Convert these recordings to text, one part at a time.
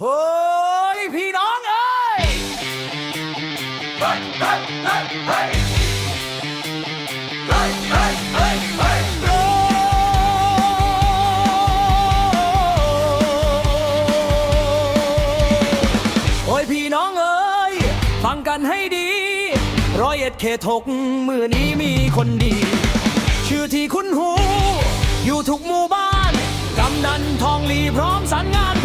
เฮ้ย พี่น้องเอ้ยโอ้ยพี่น้องเอ้ย ฟังกันให้ดี ร้อยเอ็ดเขตหกมือนี้มีคนดี ชื่อที่คุ้นหู อยู่ทุกหมู่บ้าน กำนันทองลีพร้อมสรรงาน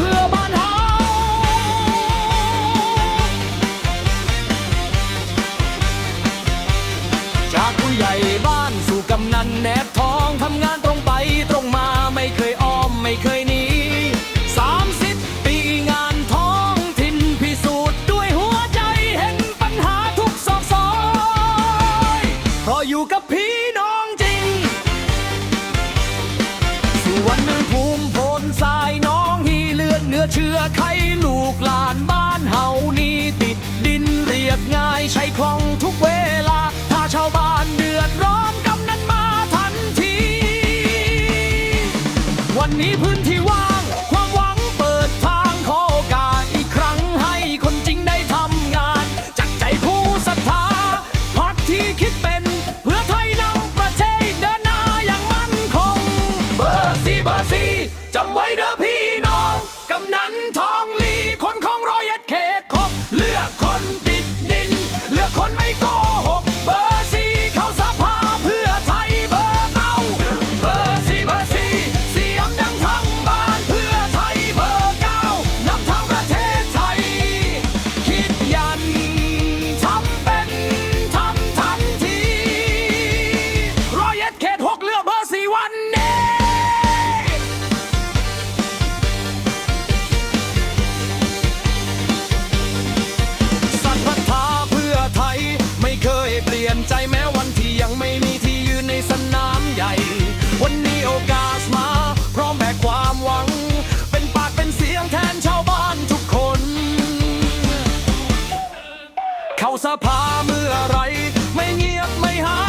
ำนันแนบทองทำงานตรงไปตรงมาไม่เคยอ้อมไม่เคยหนีสามสิบปีงานท้องถิ่นพิสูจน์ด้วยหัวใจเห็นปัญหาทุกซอกซอยเพราะอยู่กับพี่น้องจริงส่วนหนึ่งภูมิพนสายน้องฮีเลือดเนื้อเชื่อไขลูกหลานบ้านเฮานี่ นนี้พื้นที่าสภาเมื่อไร ไม่เงียบไม่หาย